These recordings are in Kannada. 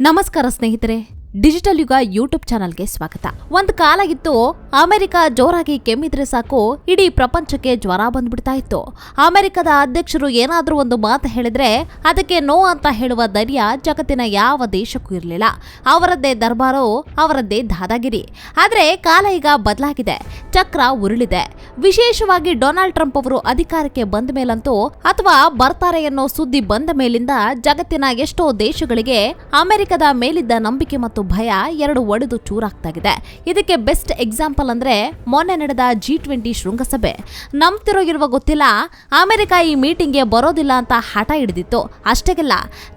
ನಮಸ್ಕಾರ ಸ್ನೇಹಿತರೆ. ಡಿಜಿಟಲ್ ಯುಗ ಯೂಟ್ಯೂಬ್ ಚಾನಲ್ಗೆ ಸ್ವಾಗತ. ಒಂದು ಕಾಲ ಇತ್ತು ಅಮೆರಿಕ ಜೋರಾಗಿ ಕೆಮ್ಮಿದ್ರೆ ಸಾಕು, ಇಡೀ ಪ್ರಪಂಚಕ್ಕೆ ಜ್ವರ ಬಂದ್ಬಿಡ್ತಾ ಇತ್ತು. ಅಮೆರಿಕದ ಅಧ್ಯಕ್ಷರು ಏನಾದ್ರೂ ಒಂದು ಮಾತು ಹೇಳಿದ್ರೆ ಅದಕ್ಕೆ ನೋ ಅಂತ ಹೇಳುವ ಧೈರ್ಯ ಜಗತ್ತಿನ ಯಾವ ದೇಶಕ್ಕೂ ಇರಲಿಲ್ಲ. ಅವರದ್ದೇ ದರ್ಬಾರು, ಅವರದ್ದೇ ದಾದಾಗಿರಿ. ಆದರೆ ಕಾಲ ಈಗ ಬದಲಾಗಿದೆ, ಚಕ್ರ ಉರುಳಿದೆ. ವಿಶೇಷವಾಗಿ ಡೊನಾಲ್ಡ್ ಟ್ರಂಪ್ ಅವರು ಅಧಿಕಾರಕ್ಕೆ ಬಂದ ಮೇಲಂತೂ ಅಥವಾ ಬರ್ತಾರೆ ಅನ್ನೋ ಸುದ್ದಿ ಬಂದ ಮೇಲಿಂದ ಜಗತ್ತಿನ ಎಷ್ಟೋ ದೇಶಗಳಿಗೆ ಅಮೆರಿಕದ ಮೇಲಿದ್ದ ನಂಬಿಕೆ ಮತ್ತು ಭಯ ಎರಡು ಒಡೆದು ಚೂರಾಗ್ತಾಗಿದೆ. ಇದಕ್ಕೆ ಬೆಸ್ಟ್ ಎಕ್ಸಾಂಪಲ್ ಅಂದ್ರೆ ಮೊನ್ನೆ ನಡೆದ ಜಿ ಟ್ವೆಂಟಿ ಶೃಂಗಸಭೆ. ನಂಬ್ತಿರೋ ಇರುವ ಗೊತ್ತಿಲ್ಲ, ಅಮೆರಿಕ ಈ ಮೀಟಿಂಗ್ಗೆ ಬರೋದಿಲ್ಲ ಅಂತ ಹಠ ಹಿಡಿದಿತ್ತು. ಅಷ್ಟೇಗಿಲ್ಲ,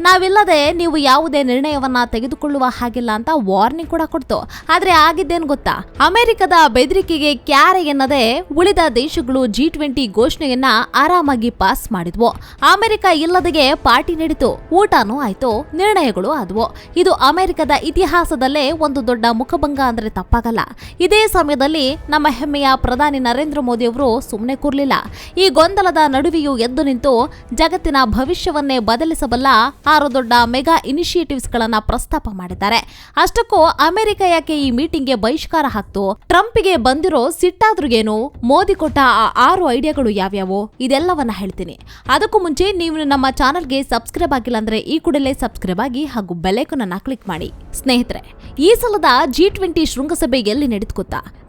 ನಾವಿಲ್ಲದೆ ನೀವು ಯಾವುದೇ ನಿರ್ಣಯವನ್ನ ತೆಗೆದುಕೊಳ್ಳುವ ಹಾಗಿಲ್ಲ ಅಂತ ವಾರ್ನಿಂಗ್ ಕೂಡ ಕೊಡ್ತು. ಆದ್ರೆ ಆಗಿದ್ದೇನು ಗೊತ್ತಾ? ಅಮೆರಿಕದ ಬೆದರಿಕೆಗೆ ಕ್ಯಾರೆ ಎನ್ನದೆ ಉಳಿದ ದೇಶಗಳು ಜಿ ಟ್ವೆಂಟಿ ಘೋಷಣೆಯನ್ನ ಆರಾಮಾಗಿ ಪಾಸ್ ಮಾಡಿದ್ವು. ಅಮೆರಿಕ ಇಲ್ಲದಗೆ ಪಾರ್ಟಿ ನಡೀತು. ಊಟನೂ ಆಯ್ತು, ನಿರ್ಣಯಗಳು ಆದವು. ಇದು ಅಮೆರಿಕದ ಇತಿಹಾಸದಲ್ಲೇ ಒಂದು ದೊಡ್ಡ ಮುಖಭಂಗ ಅಂದ್ರೆ ತಪ್ಪಾಗಲ್ಲ. ಇದೇ ಸಮಯದಲ್ಲಿ ನಮ್ಮ ಹೆಮ್ಮೆಯ ಪ್ರಧಾನಿ ನರೇಂದ್ರ ಮೋದಿ ಅವರು ಸುಮ್ಮನೆ ಕೂರ್ಲಿಲ್ಲ. ಈ ಗೊಂದಲದ ನಡುವೆಯೂ ಎದ್ದು ನಿಂತು ಜಗತ್ತಿನ ಭವಿಷ್ಯವನ್ನೇ ಬದಲಿಸಬಲ್ಲ ಆರು ದೊಡ್ಡ ಮೆಗಾ ಇನಿಷಿಯೇಟಿವ್ಸ್ ಗಳನ್ನ ಪ್ರಸ್ತಾಪ ಮಾಡಿದ್ದಾರೆ. ಅಷ್ಟಕ್ಕೂ ಅಮೆರಿಕ ಯಾಕೆ ಈ ಮೀಟಿಂಗ್ಗೆ ಬಹಿಷ್ಕಾರ ಹಾಕ್ತು? ಟ್ರಂಪ್ಗೆ ಬಂದಿರೋ ಸಿಟ್ಟಾದ್ರೂ ಏನು ಮೋದಿ ಕೊಟ್ಟ ಆ ಆರು ಐಡಿಯಾಗಳು ಯಾವ್ಯಾವು? ಇದೆಲ್ಲವನ್ನ ಹೇಳ್ತೀನಿ. ಅದಕ್ಕೂ ಮುಂಚೆ ನೀವು ನಮ್ಮ ಚಾನಲ್ಗೆ ಸಬ್ಸ್ಕ್ರೈಬ್ ಆಗಿಲ್ಲ ಅಂದ್ರೆ ಈ ಕೂಡಲೇ ಸಬ್ಸ್ಕ್ರೈಬ್ ಆಗಿ ಹಾಗೂ ಬೆಲೆಕನ್ನ ಕ್ಲಿಕ್ ಮಾಡಿ. ಸ್ನೇಹಿತರೆ ಈ ಸಲದ ಜಿ ಟ್ವೆಂಟಿ ಶೃಂಗಸಭೆ ಎಲ್ಲಿ ನಡೆದು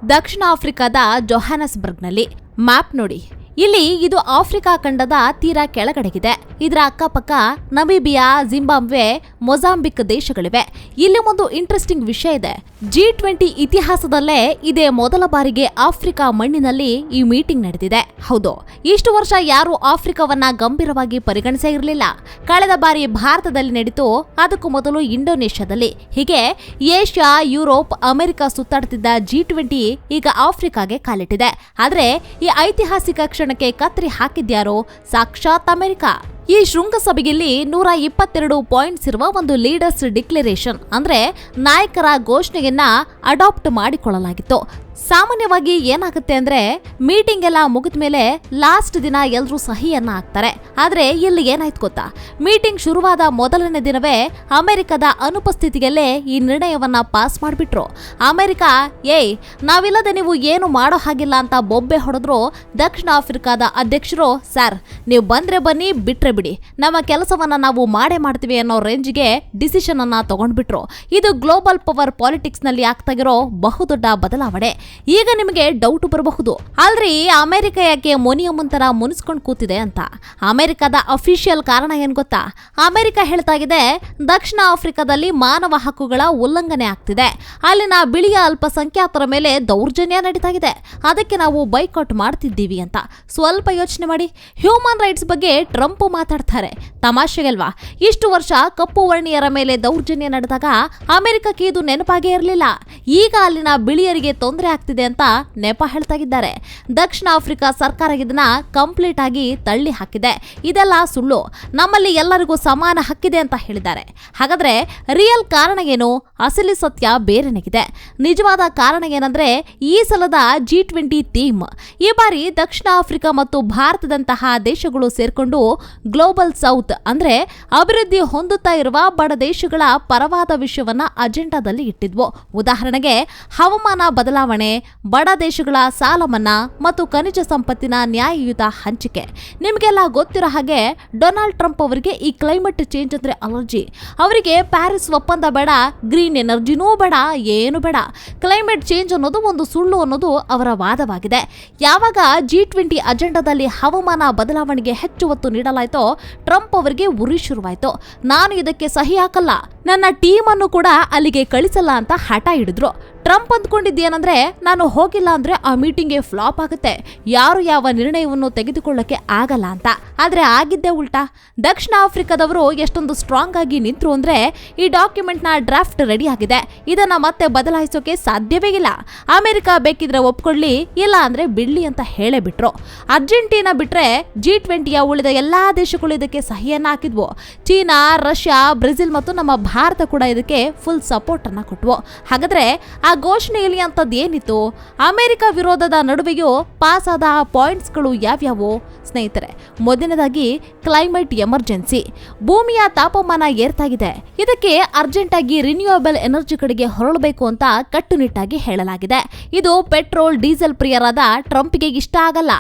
ದಕ್ಷಿಣ ಆಫ್ರಿಕಾದ ಜೊಹಾನಸ್ಬರ್ಗ್ನಲ್ಲಿ ಮ್ಯಾಪ್ ನೋಡಿ. ಇಲ್ಲಿ ಇದು ಆಫ್ರಿಕಾ ಖಂಡದ ತೀರಾ ಕೆಳಗಡೆಗಿದೆ. ಇದರ ಅಕ್ಕಪಕ್ಕ ನಮೀಬಿಯಾ, ಜಿಂಬಾಬ್ವೆ, ಮೊಜಾಂಬಿಕ್ ದೇಶಗಳಿವೆ. ಇಲ್ಲಿ ಒಂದು ಇಂಟ್ರೆಸ್ಟಿಂಗ್ ವಿಷಯ ಇದೆ. ಜಿ ಟ್ವೆಂಟಿ ಇತಿಹಾಸದಲ್ಲೇ ಇದೇ ಮೊದಲ ಬಾರಿಗೆ ಆಫ್ರಿಕಾ ಮಣ್ಣಿನಲ್ಲಿ ಈ ಮೀಟಿಂಗ್ ನಡೆದಿದೆ. ಹೌದು, ಇಷ್ಟು ವರ್ಷ ಯಾರು ಆಫ್ರಿಕಾವನ್ನ ಗಂಭೀರವಾಗಿ ಪರಿಗಣಿಸೇ ಇರಲಿಲ್ಲ. ಕಳೆದ ಬಾರಿ ಭಾರತದಲ್ಲಿ ನಡೀತು, ಅದಕ್ಕೂ ಮೊದಲು ಇಂಡೋನೇಷ್ಯಾದಲ್ಲಿ. ಹೀಗೆ ಏಷ್ಯಾ, ಯುರೋಪ್, ಅಮೆರಿಕ ಸುತ್ತಾಡುತ್ತಿದ್ದ ಜಿ ಟ್ವೆಂಟಿ ಈಗ ಆಫ್ರಿಕಾಗೆ ಕಾಲಿಟ್ಟಿದೆ. ಆದರೆ ಈ ಐತಿಹಾಸಿಕ ಕ್ಷಣಕ್ಕೆ ಕತ್ರಿ ಹಾಕಿದ್ಯಾರೋ ಸಾಕ್ಷಾತ್ ಅಮೆರಿಕ. ಈ ಶೃಂಗಸಭೆಯಲ್ಲಿ ನೂರ ಇಪ್ಪತ್ತೆರಡು ಪಾಯಿಂಟ್ಸ್ ಇರುವ ಒಂದು ಲೀಡರ್ಸ್ ಡಿಕ್ಲರೇಷನ್ ಅಂದ್ರೆ ನಾಯಕರ ಘೋಷಣೆಯನ್ನ ಅಡಾಪ್ಟ್ ಮಾಡಿಕೊಳ್ಳಲಾಗಿತ್ತು. ಸಾಮಾನ್ಯವಾಗಿ ಏನಾಗುತ್ತೆ ಅಂದ್ರೆ ಮೀಟಿಂಗ್ ಎಲ್ಲ ಮುಗಿದ ಮೇಲೆ ಲಾಸ್ಟ್ ದಿನ ಎಲ್ಲರೂ ಸಹಿಯನ್ನ ಹಾಕ್ತಾರೆ. ಆದ್ರೆ ಇಲ್ಲಿ ಏನಾಯ್ತು ಗೊತ್ತಾ? ಮೀಟಿಂಗ್ ಶುರುವಾದ ಮೊದಲನೇ ದಿನವೇ ಅಮೆರಿಕದ ಅನುಪಸ್ಥಿತಿಯಲ್ಲೇ ಈ ನಿರ್ಣಯವನ್ನ ಪಾಸ್ ಮಾಡಿಬಿಟ್ರು. ಅಮೆರಿಕ, ಏಯ್, ನಾವಿಲ್ಲದೆ ನೀವು ಏನು ಮಾಡೋ ಹಾಗಿಲ್ಲ ಅಂತ ಬೊಬ್ಬೆ ಹೊಡೆದ್ರು ದಕ್ಷಿಣ ಆಫ್ರಿಕಾದ ಅಧ್ಯಕ್ಷರು, ಸರ್, ನೀವು ಬಂದ್ರೆ ಬನ್ನಿ, ಬಿಟ್ರೆ ಬಿಡಿ. ನಮ್ಮ ಕೆಲಸವನ್ನ ನಾವು ಮಾಡೇ ಮಾಡ್ತೀವಿ ಅನ್ನೋ ರೇಂಜ್ಗೆ ಡಿಸಿಷನ್ ಅನ್ನ ತಗೊಂಡ್ಬಿಟ್ರು. ಇದು ಗ್ಲೋಬಲ್ ಪವರ್ ಪಾಲಿಟಿಕ್ಸ್ನಲ್ಲಿ ಆಗ್ತಾ ಇರೋ ಬಹುದೊಡ್ಡ ಬದಲಾವಣೆ. ಈಗ ನಿಮಗೆ ಡೌಟ್ ಬರಬಹುದು. ಆದ್ರೆ ಅಮೆರಿಕ ಯಾಕೆ ಮೊನಿಯಮ್ಮನ್ ಮುಂತರ ಮುನಿಸ್ಕೊಂಡು ಕೂತಿದೆ ಅಂತ? ಅಮೆರಿಕದ ಅಫಿಷಿಯಲ್ ಕಾರಣ ಏನ್ ಗೊತ್ತಾ? ಅಮೆರಿಕ ಹೇಳ್ತಾ ಇದೆ, ದಕ್ಷಿಣ ಆಫ್ರಿಕಾದಲ್ಲಿ ಮಾನವ ಹಕ್ಕುಗಳ ಉಲ್ಲಂಘನೆ ಆಗ್ತಿದೆ. ಅಲ್ಲಿನ ಬಿಳಿಯ ಅಲ್ಪಸಂಖ್ಯಾತರ ಮೇಲೆ ದೌರ್ಜನ್ಯ ನಡೀತಾ ಇದೆ. ಅದಕ್ಕೆ ನಾವು ಬೈಕೌಟ್ ಮಾಡ್ತಿದ್ದೀವಿ ಅಂತ. ಸ್ವಲ್ಪ ಯೋಚನೆ ಮಾಡಿ. ಹ್ಯೂಮನ್ ರೈಟ್ಸ್ ಬಗ್ಗೆ ಟ್ರಂಪ್ ಮಾತಾಡ್ತಾರೆ. ತಮಾಷೆಗಲ್ವಾ? ಇಷ್ಟು ವರ್ಷ ಕಪ್ಪು ವರ್ಣೀಯರ ಮೇಲೆ ದೌರ್ಜನ್ಯ ನಡೆದಾಗ ಅಮೆರಿಕಕ್ಕೆ ಇದು ನೆನಪಾಗೇ ಇರಲಿಲ್ಲ. ಈಗ ಅಲ್ಲಿನ ಬಿಳಿಯರಿಗೆ ತೊಂದರೆ ಆಗ್ತಿದೆ ಅಂತ ನೆಪ ಹೇಳ್ತಾ ಇದ್ದಾರೆ ದಕ್ಷಿಣ ಆಫ್ರಿಕಾ ಸರ್ಕಾರ ಇದನ್ನ ಕಂಪ್ಲೀಟ್ ಆಗಿ ತಳ್ಳಿ ಹಾಕಿದೆ. ಇದೆಲ್ಲ ಸುಳ್ಳು. ನಮ್ಮಲ್ಲಿ ಎಲ್ಲರಿಗೂ ಸಮಾನ ಹಕ್ಕಿದೆ ಅಂತ ಹೇಳಿದ್ದಾರೆ. ಹಾಗಾದ್ರೆ ರಿಯಲ್ ಕಾರಣ ಏನು? ಅಸಲಿ ಸತ್ಯ ಬೇರೆನಗಿದೆ. ನಿಜವಾದ ಕಾರಣ ಏನಂದ್ರೆ ಈ ಸಲದ ಜಿ ಟ್ವೆಂಟಿ ಥೀಮ್ ಈ ಬಾರಿ ದಕ್ಷಿಣ ಆಫ್ರಿಕಾ ಮತ್ತು ಭಾರತದಂತಹ ದೇಶಗಳು ಸೇರ್ಕೊಂಡು ಗ್ಲೋಬಲ್ ಸೌತ್ ಅಂದ್ರೆ ಅಭಿವೃದ್ಧಿ ಹೊಂದುತ್ತಾ ಇರುವ ಬಡ ದೇಶಗಳ ಪರವಾದ ವಿಷಯವನ್ನ ಅಜೆಂಡಾದಲ್ಲಿ ಇಟ್ಟಿದ್ವು. ಉದಾಹರಣೆಗೆ ಹವಾಮಾನ ಬದಲಾವಣೆ ಬಡ ದೇಶಗಳ ಸಾಲ ಮನ್ನಾ ಮತ್ತು ಖನಿಜ ಸಂಪತ್ತಿನ ನ್ಯಾಯಯುತ ಹಂಚಿಕೆ. ನಿಮಗೆಲ್ಲ ಗೊತ್ತಿರೋ ಹಾಗೆ ಡೊನಾಲ್ಡ್ ಟ್ರಂಪ್ ಅವರಿಗೆ ಈ ಕ್ಲೈಮೇಟ್ ಚೇಂಜ್ ಅಂದ್ರೆ ಅಲರ್ಜಿ. ಅವರಿಗೆ ಪ್ಯಾರಿಸ್ ಒಪ್ಪಂದ ಬೇಡ, ಗ್ರೀನ್ ಎನರ್ಜಿನೂ ಬೇಡ, ಏನು ಬೇಡ. ಕ್ಲೈಮೇಟ್ ಚೇಂಜ್ ಅನ್ನೋದು ಒಂದು ಸುಳ್ಳು ಅನ್ನೋದು ಅವರ ವಾದವಾಗಿದೆ. ಯಾವಾಗ ಜಿ ಟ್ವೆಂಟಿ ಅಜೆಂಡಾದಲ್ಲಿ ಹವಾಮಾನ ಬದಲಾವಣೆಗೆ ಹೆಚ್ಚು ಒತ್ತು ನೀಡಲಾಯಿತೋ, ಟ್ರಂಪ್ ಅವರಿಗೆ ಉರಿ ಶುರುವಾಯಿತು. ನಾನು ಇದಕ್ಕೆ ಸಹಿ ಹಾಕಲ್ಲ. ನನ್ನ ಟೀಮ್ ಅನ್ನು ಕೂಡ ಅಲ್ಲಿಗೆ ಕಳಿಸಲ್ಲ ಅಂತ ಹಠ ಹಿಡಿದ್ರು. ಟ್ರಂಪ್ ಅಂದ್ಕೊಂಡಿದ್ದೇನಂದ್ರೆ ನಾನು ಹೋಗಿಲ್ಲ ಅಂದ್ರೆ ಆ ಮೀಟಿಂಗ್ಗೆ ಫ್ಲಾಪ್ ಆಗುತ್ತೆ. ಯಾರು ಯಾವ ನಿರ್ಣಯವನ್ನು ತೆಗೆದುಕೊಳ್ಳಕ್ಕೆ ಆಗಲ್ಲ ಅಂತ. ಆದ್ರೆ ಆಗಿದ್ದೆ ಉಲ್ಟಾ. ದಕ್ಷಿಣ ಆಫ್ರಿಕಾದವರು ಎಷ್ಟೊಂದು ಸ್ಟ್ರಾಂಗ್ ಆಗಿ ನಿಂತರು ಅಂದ್ರೆ, ಈ ಡಾಕ್ಯುಮೆಂಟ್ನ ಡ್ರಾಫ್ಟ್ ರೆಡಿ ಆಗಿದೆ. ಇದನ್ನ ಮತ್ತೆ ಬದಲಾಯಿಸೋಕೆ ಸಾಧ್ಯವೇ ಇಲ್ಲ. ಅಮೆರಿಕ ಬೇಕಿದ್ರೆ ಒಪ್ಕೊಳ್ಳಿ, ಇಲ್ಲ ಅಂದ್ರೆ ಬಿಡ್ಲಿ ಅಂತ ಹೇಳೇ ಬಿಟ್ರು ಅರ್ಜೆಂಟೀನಾ ಬಿಟ್ರೆ ಜಿ ಟ್ವೆಂಟಿಯ ಉಳಿದ ಎಲ್ಲಾ ದೇಶಗಳು ಇದಕ್ಕೆ ಸಹಿಯನ್ನ ಹಾಕಿದ್ವು. ಚೀನಾ, ರಷ್ಯಾ, ಬ್ರೆಜಿಲ್ ಮತ್ತು ನಮ್ಮ ಭಾರತ ಕೂಡ ಇದಕ್ಕೆ ಫುಲ್ ಸಪೋರ್ಟ್ ಅನ್ನ ಕೊಟ್ವು. ಹಾಗಾದ್ರೆ ಆ ಘೋಷಣೆಯಲ್ಲಿ ಅಂತದ್ದು ಏನಿತ್ತು? ಅಮೆರಿಕ ವಿರೋಧದ ನಡುವೆಯೂ ಪಾಸ್ ಆದ ಆ ಪಾಯಿಂಟ್ಸ್ಗಳು ಯಾವ್ಯಾವು? ಸ್ನೇಹಿತರೆ, ಮೊದಲನೇದಾಗಿ ಕ್ಲೈಮೇಟ್ ಎಮರ್ಜೆನ್ಸಿ ಭೂಮಿಯ ತಾಪಮಾನ ಏರ್ತಾಗಿದೆ. ಇದಕ್ಕೆ ಅರ್ಜೆಂಟ್ ಆಗಿ ರಿನ್ಯೂಯಬಲ್ ಎನರ್ಜಿ ಕಡೆಗೆ ಹೊರಳಬೇಕು ಅಂತ ಕಟ್ಟುನಿಟ್ಟಾಗಿ ಹೇಳಲಾಗಿದೆ. ಇದು ಪೆಟ್ರೋಲ್ ಡೀಸೆಲ್ ಪ್ರಿಯರಾದ ಟ್ರಂಪ್ಗೆ ಇಷ್ಟ ಆಗಲ್ಲ.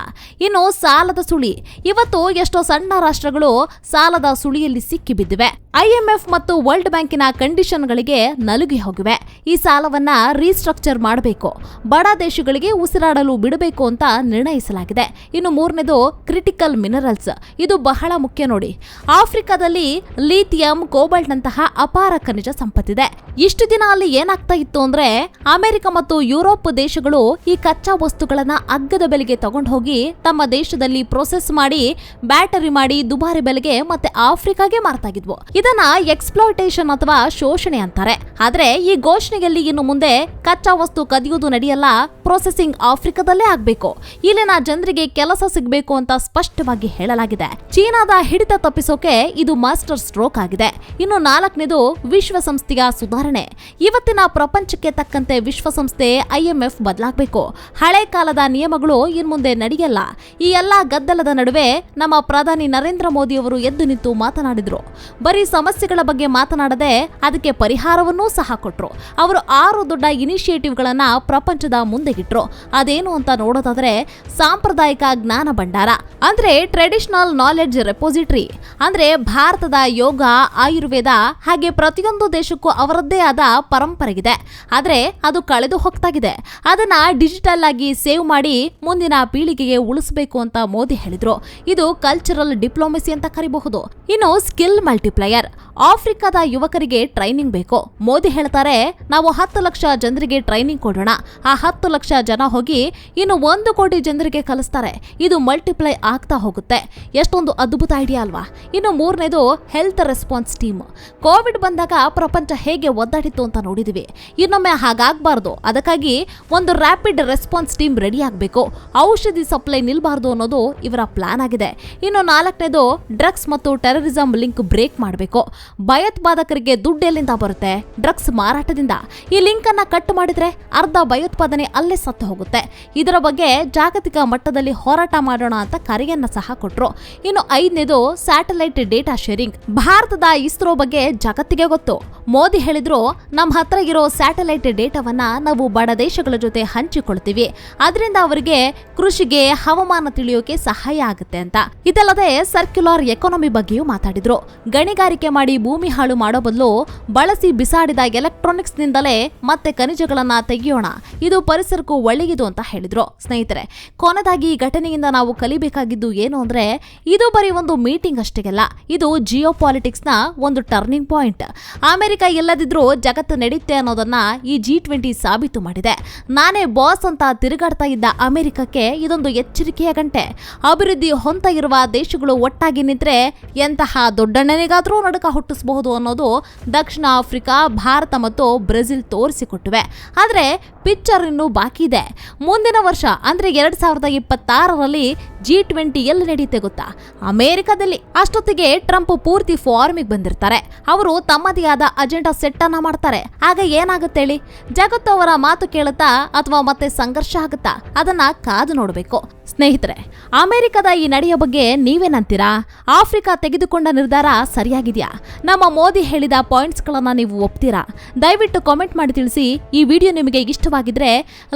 ಇನ್ನು ಸಾಲದ ಸುಳಿ. ಇವತ್ತು ಎಷ್ಟೋ ಸಣ್ಣ ರಾಷ್ಟ್ರಗಳು ಸಾಲದ ಸುಳಿಯಲ್ಲಿ ಸಿಕ್ಕಿಬಿದ್ದಿವೆ. ಐಎಂಎಫ್ ಮತ್ತು ವರ್ಲ್ಡ್ ಬ್ಯಾಂಕಿನ ಕಂಡೀಷನ್ಗಳಿಗೆ ನಲುಗಿ ಹೋಗಿವೆ. ಈ ಸಾಲವನ್ನ ರೀಸ್ಟ್ರಕ್ಚರ್ ಮಾಡಬೇಕು. ಬಡ ದೇಶಗಳಿಗೆ ಉಸಿರಾಡಲು ಬಿಡಬೇಕು ಅಂತ ನಿರ್ಣಯಿಸಲಾಗಿದೆ. ಇನ್ನು ಮೂರನೇದು ಕ್ರಿಟಿಕಲ್ ಮಿನರಲ್ಸ್. ಇದು ಬಹಳ ಮುಖ್ಯ ನೋಡಿ. ಆಫ್ರಿಕಾದಲ್ಲಿ ಲೀಥಿಯಂ, ಕೋಬಾಲ್ಟ್ನಂತಹ ಅಪಾರ ಖನಿಜ ಸಂಪತ್ತಿದೆ. ಇಷ್ಟು ದಿನ ಅಲ್ಲಿ ಏನಾಗ್ತಾ ಇತ್ತು ಅಂದ್ರೆ ಅಮೆರಿಕ ಮತ್ತು ಯುರೋಪ್ ದೇಶಗಳು ಈ ಕಚ್ಚಾ ವಸ್ತುಗಳನ್ನ ಅಗ್ಗದ ಬೆಲೆಗೆ ತಗೊಂಡು ಹೋಗಿ ತಮ್ಮ ದೇಶದಲ್ಲಿ ಪ್ರೊಸೆಸ್ ಮಾಡಿ, ಬ್ಯಾಟರಿ ಮಾಡಿ ದುಬಾರಿ ಬೆಲೆಗೆ ಮತ್ತೆ ಆಫ್ರಿಕಾಗೆ ಮಾರ್ತಾಗಿದ್ವು. ಇದನ್ನ ಇದನ್ನ ಅಥವಾ ಶೋಷಣೆ ಅಂತಾರೆ. ಆದ್ರೆ ಈ ಘೋಷಣೆಯಲ್ಲಿ ಇನ್ನು ಮುಂದೆ ಕಚ್ಚಾ ವಸ್ತು ಕದಿಯುವುದು ನಡೆಯಲ್ಲ ಪ್ರೊಸೆಸಿಂಗ್ ಆಫ್ರಿಕಾದಲ್ಲೇ ಆಗ್ಬೇಕು. ಇಲ್ಲಿನ ಜನರಿಗೆ ಕೆಲಸ ಸಿಗಬೇಕು ಅಂತ ಸ್ಪಷ್ಟವಾಗಿ ಹೇಳಲಾಗಿದೆ. ಚೀನಾದ ಹಿಡಿತ ತಪ್ಪಿಸೋಕೆ ಇದು ಮಾಸ್ಟರ್ ಸ್ಟ್ರೋಕ್ ಆಗಿದೆ. ಇನ್ನು ನಾಲ್ಕನೇದು ವಿಶ್ವಸಂಸ್ಥೆಯ ಸುಧಾರಣೆ. ಇವತ್ತಿನ ಪ್ರಪಂಚಕ್ಕೆ ತಕ್ಕಂತೆ ವಿಶ್ವಸಂಸ್ಥೆ ಐಎಂಎಫ್ ಬದಲಾಗಬೇಕು. ಹಳೆ ಕಾಲದ ನಿಯಮಗಳು ಇನ್ಮುಂದೆ ನಡೆಯಲ್ಲ. ಈ ಎಲ್ಲಾ ಗದ್ದಲದ ನಡುವೆ ನಮ್ಮ ಪ್ರಧಾನಿ ನರೇಂದ್ರ ಮೋದಿ ಅವರು ಎದ್ದು ನಿಂತು ಮಾತನಾಡಿದ್ರು. ಬರೀ ಸಮಸ್ಯೆಗಳ ಬಗ್ಗೆ ಮಾತನಾಡದೆ ಅದಕ್ಕೆ ಪರಿಹಾರವನ್ನೂ ಸಹ ಕೊಟ್ಟರು ಅವರು ಆರು ದೊಡ್ಡ ಇನಿಷಿಯೇಟಿವ್ಗಳನ್ನು ಪ್ರಪಂಚದ ಮುಂದೆಗಿಟ್ರು. ಅದೇನು ಅಂತ ನೋಡೋದಾದ್ರೆ ಸಾಂಪ್ರದಾಯಿಕ ಜ್ಞಾನ ಭಂಡಾರ, ಅಂದ್ರೆ ಟ್ರೆಡಿಷನಲ್ ನಾಲೆಡ್ಜ್ ರೆಪೋಸಿಟ್ರಿ ಅಂದ್ರೆ ಭಾರತದ ಯೋಗ, ಆಯುರ್ವೇದ ಹಾಗೆ ಪ್ರತಿಯೊಂದು ದೇಶಕ್ಕೂ ಅವರದ್ದೇ ಆದ ಪರಂಪರೆಗಿದೆ. ಆದರೆ ಅದು ಕಳೆದು ಹೋಗ್ತಾಗಿದೆ. ಅದನ್ನ ಡಿಜಿಟಲ್ ಆಗಿ ಸೇವ್ ಮಾಡಿ ಮುಂದಿನ ಪೀಳಿಗೆಗೆ ಉಳಿಸಬೇಕು ಅಂತ ಮೋದಿ ಹೇಳಿದ್ರು. ಇದು ಕಲ್ಚರಲ್ ಡಿಪ್ಲೊಮೆಸಿ ಅಂತ ಕರಿಬಹುದು. ಇನ್ನು ಸ್ಕಿಲ್ ಮಲ್ಟಿಪ್ಲಯರ್ ಆಫ್ರಿಕಾದ ಯುವಕರಿಗೆ ಟ್ರೈನಿಂಗ್ ಬೇಕು. ಮೋದಿ ಹೇಳ್ತಾರೆ, ನಾವು ಹತ್ತು ಲಕ್ಷ ಜನರಿಗೆ ಟ್ರೈನಿಂಗ್ ಕೊಡೋಣ. ಆ ಹತ್ತು ಲಕ್ಷ ಜನ ಹೋಗಿ ಇನ್ನು ಒಂದು ಕೋಟಿ ಜನರಿಗೆ ಕಲಿಸ್ತಾರೆ. ಇದು ಮಲ್ಟಿಪ್ಲೈ ಆಗ್ತಾ ಹೋಗುತ್ತೆ. ಎಷ್ಟೊಂದು ಅದ್ಭುತ ಐಡಿಯಾ ಅಲ್ವಾ? ಇನ್ನು ಮೂರನೇದು ಹೆಲ್ತ್ ರೆಸ್ಪಾನ್ಸ್ ಟೀಮ್ ಕೋವಿಡ್ ಬಂದಾಗ ಪ್ರಪಂಚ ಹೇಗೆ ಒದ್ದಾಡಿತ್ತು ಅಂತ ನೋಡಿದಿವಿ. ಇನ್ನೊಮ್ಮೆ ಹಾಗಾಗಬಾರ್ದು. ಅದಕ್ಕಾಗಿ ಒಂದು ರ್ಯಾಪಿಡ್ ರೆಸ್ಪಾನ್ಸ್ ಟೀಮ್ ರೆಡಿ ಆಗಬೇಕು. ಔಷಧಿ ಸಪ್ಲೈ ನಿಲ್ಬಾರ್ದು ಅನ್ನೋದು ಇವರ ಪ್ಲಾನ್ ಆಗಿದೆ. ಇನ್ನು ನಾಲ್ಕನೇದು ಡ್ರಗ್ಸ್ ಮತ್ತು ಟೆರರಿಸಂ ಲಿಂಕ್ ಬ್ರೇಕ್ ಮಾಡಬೇಕು. ಭಯೋತ್ಪಾದಕರಿಗೆ ದುಡ್ಡೆಲ್ಲಿಂದ ಬರುತ್ತೆ? ಡ್ರಗ್ಸ್ ಮಾರಾಟದಿಂದ. ಈ ಲಿಂಕ್ ಅನ್ನ ಕಟ್ ಮಾಡಿದ್ರೆ ಅರ್ಧ ಭಯೋತ್ಪಾದನೆ ಅಲ್ಲೇ ಸತ್ತು ಹೋಗುತ್ತೆ. ಇದರ ಬಗ್ಗೆ ಜಾಗತಿಕ ಮಟ್ಟದಲ್ಲಿ ಹೋರಾಟ ಮಾಡೋಣ ಅಂತ ಕರೆಯನ್ನ ಸಹ ಕೊಟ್ರು. ಇನ್ನು ಐದನೇದು ಸ್ಯಾಟಲೈಟ್ ಡೇಟಾ ಶೇರಿಂಗ್. ಭಾರತದ ಇಸ್ರೋ ಬಗ್ಗೆ ಜಗತ್ತಿಗೆ ಗೊತ್ತು. ಮೋದಿ ಹೇಳಿದ್ರು, ನಮ್ಮ ಹತ್ರ ಇರೋ ಸ್ಯಾಟಲೈಟ್ ಡೇಟಾವನ್ನ ನಾವು ಬಡ ದೇಶಗಳ ಜೊತೆ ಹಂಚಿಕೊಳ್ತೀವಿ. ಅದರಿಂದ ಅವರಿಗೆ ಕೃಷಿಗೆ ಹವಾಮಾನ ತಿಳಿಯೋಕೆ ಸಹಾಯ ಆಗುತ್ತೆ ಅಂತ. ಇದಲ್ಲದೆ ಸರ್ಕ್ಯುಲರ್ ಎಕಾನಮಿ ಬಗ್ಗೆಯೂ ಮಾತಾಡಿದ್ರು. ಗಣಿಗಾರಿಕೆ ಮಾಡಿ ಭೂಮಿ ಹಾಳು ಮಾಡೋ ಬದಲು ಬಳಸಿ ಬಿಸಾಡಿದ ಎಲೆಕ್ಟ್ರಾನಿಕ್ಸ್ ನಿಂದಲೇ ಮತ್ತೆ ಖನಿಜಗಳನ್ನ ತೆಗೆಯೋಣ. ಇದು ಪರಿಸರಕ್ಕೂ ಒಳ್ಳೆಯದು ಅಂತ ಹೇಳಿದ್ರು. ಸ್ನೇಹಿತರೆ, ಕೊನೆದಾಗಿ ಈ ಘಟನೆಯಿಂದ ನಾವು ಕಲಿಬೇಕಾಗಿದ್ದು ಏನು ಅಂದ್ರೆ, ಇದು ಬರೀ ಒಂದು ಮೀಟಿಂಗ್ ಅಷ್ಟೇಗಲ್ಲ, ಇದು ಜಿಯೋ ಪಾಲಿಟಿಕ್ಸ್ನ ಒಂದು ಟರ್ನಿಂಗ್ ಪಾಯಿಂಟ್ ಅಮೆರಿಕ ಎಲ್ಲದಿದ್ರೂ ಜಗತ್ತು ನಡೆಯುತ್ತೆ ಅನ್ನೋದನ್ನ ಈ ಜಿ ಟ್ವೆಂಟಿ ಸಾಬೀತು ಮಾಡಿದೆ. ನಾನೇ ಬಾಸ್ ಅಂತ ತಿರುಗಾಡ್ತಾ ಇದ್ದ ಅಮೆರಿಕಕ್ಕೆ ಇದೊಂದು ಎಚ್ಚರಿಕೆಯ ಗಂಟೆ. ಅಭಿವೃದ್ಧಿ ಹೊಂತ ಇರುವ ದೇಶಗಳು ಒಟ್ಟಾಗಿ ನಿಂತ್ರೆ ಎಂತಹ ದೊಡ್ಡಣ್ಣನಿಗಾದ್ರೂ ನಡುಕ ಹುಟ್ಟಿಸಬಹುದು ಅನ್ನೋದು ದಕ್ಷಿಣ ಆಫ್ರಿಕಾ, ಭಾರತ ಮತ್ತು ಬ್ರೆಜಿಲ್ ತೋರಿಸಿಕೊಟ್ಟಿವೆ. ಆದರೆ ಪಿಕ್ಚರ್ ಇನ್ನೂ ಬಾಕಿ ಇದೆ. ಮುಂದಿನ ವರ್ಷ, ಅಂದರೆ ಎರಡು ಸಾವಿರದ ಇಪ್ಪತ್ತಾರರಲ್ಲಿ ಜಿ ಟ್ವೆಂಟಿ ಎಲ್ಲಿ ನಡೆಯುತ್ತೆ ಗೊತ್ತಾ? ಅಮೆರಿಕದಲ್ಲಿ. ಅಷ್ಟೊತ್ತಿಗೆ ಟ್ರಂಪ್ ಪೂರ್ತಿ ಫಾರ್ಮಿಗೆ ಬಂದಿರ್ತಾರೆ. ಅವರು ತಮ್ಮದೇ ಆದ ಅಜೆಂಡಾ ಸೆಟ್ ಅನ್ನ ಮಾಡ್ತಾರೆ. ಆಗ ಏನಾಗುತ್ತೆ ಹೇಳಿ? ಜಗತ್ತು ಅವರ ಮಾತು ಕೇಳುತ್ತಾ ಅಥವಾ ಮತ್ತೆ ಸಂಘರ್ಷ ಆಗುತ್ತಾ? ಅದನ್ನ ಕಾದು ನೋಡಬೇಕು. ಸ್ನೇಹಿತರೆ, ಅಮೆರಿಕದ ಈ ನಡೆಯ ಬಗ್ಗೆ ನೀವೇನಂತೀರಾ? ಆಫ್ರಿಕಾ ತೆಗೆದುಕೊಂಡ ನಿರ್ಧಾರ ಸರಿಯಾಗಿದೆಯಾ? ನಮ್ಮ ಮೋದಿ ಹೇಳಿದ ಪಾಯಿಂಟ್ಸ್ಗಳನ್ನು ನೀವು ಒಪ್ತೀರಾ? ದಯವಿಟ್ಟು ಕಾಮೆಂಟ್ ಮಾಡಿ ತಿಳಿಸಿ. ಈ ವಿಡಿಯೋ ನಿಮಗೆ ಇಷ್ಟವಾಗಿದ್ರೆ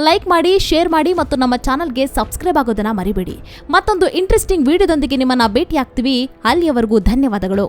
ಲೈಕ್ ಮಾಡಿ, ಶೇರ್ ಮಾಡಿ ಮತ್ತು ನಮ್ಮ ಚಾನಲ್ಗೆ ಸಬ್ಸ್ಕ್ರೈಬ್ ಆಗೋದನ್ನ ಮರಿಬೇಡಿ. ಮತ್ತೊಂದು ಇಂಟ್ರೆಸ್ಟಿಂಗ್ ವಿಡಿಯೋದೊಂದಿಗೆ ನಿಮ್ಮನ್ನು ಭೇಟಿ ಆಗ್ತೀವಿ ಅಲ್ಲಿಯವರೆಗೂ ಧನ್ಯವಾದಗಳು.